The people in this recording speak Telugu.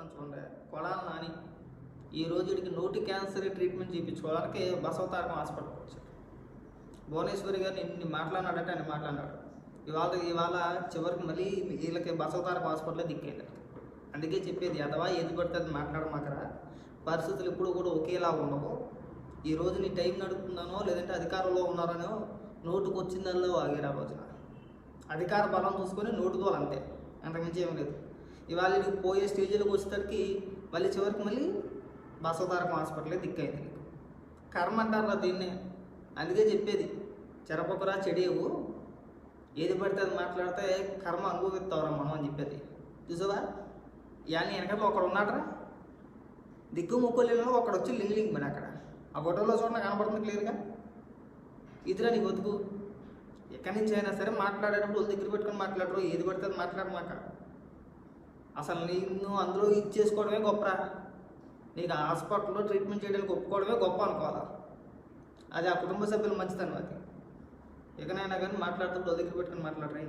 ఉన్నాను చూడండి. కొడాల నాని. ఈ రోజు నోటి క్యాన్సర్ ట్రీట్మెంట్ చేయించుకోవడానికి బసవతారకం హాస్పిటల్కి వచ్చాడు భువనేశ్వరి గారు ఎన్ని మాట్లాడినాడంటే ఆయన మాట్లాడినాడు. ఇవాళ ఇవాళ చివరికి మళ్ళీ వీళ్ళకి బసవతారకం హాస్పిటల్లో దిక్కేది అందుకే చెప్పేది ఎదవా ఏది పడితే అది మాట్లాడమాకరా? పరిస్థితులు ఎప్పుడు కూడా ఒకేలా ఉండవు. ఈ రోజు నీ టైం నడుపుతున్నానో లేదంటే అధికారంలో ఉన్నారనో నోటుకు వచ్చిందల్లో ఆగిరా రోజున. అధికార బలం చూసుకొని నోటుతో అంతే. అంతకుమించి ఏం లేదు. ఇవాళ నీకు పోయే స్టేజ్లోకి వచ్చేసరికి మళ్ళీ చివరికి మళ్ళీ బసవతారకం హాస్పిటలే దిక్కైంది నీకు. కర్మ అంటారా దీన్నే. అందుకే చెప్పేది చెరపకురా చెడియవు ఏది పడితే అది మాట్లాడితే కర్మ అనుభవిస్తావురా మనం అని చెప్పేది. చూసావా? ఇవన్నీ వెనకాల ఒకడు ఉన్నాడరా. దిక్కు ముక్కులేలో ఒకడు వచ్చి లింగ్ లింగ్ పని అక్కడ. ఆ ఫోటోలో చూడండి కనపడుతుంది క్లియర్గా? ఇదిరా నీకు బతుకు ఎక్కడి నుంచి అయినా సరే మాట్లాడేటప్పుడు వాళ్ళు దగ్గర పెట్టుకొని మాట్లాడరు ఏది పడితే అది మాట్లాడమాక. అసలు నేను అందులో ఇచ్చేసుకోవడమే గొప్పరా? నీకు హాస్పిటల్లో ట్రీట్మెంట్ చేయడానికి ఒప్పుకోవడమే గొప్ప అనుకోవాలా? అది ఆ కుటుంబ సభ్యులు మంచితనం అది. ఎక్కడైనా కానీ మాట్లాడుతూ దగ్గర పెట్టుకుని మాట్లాడరా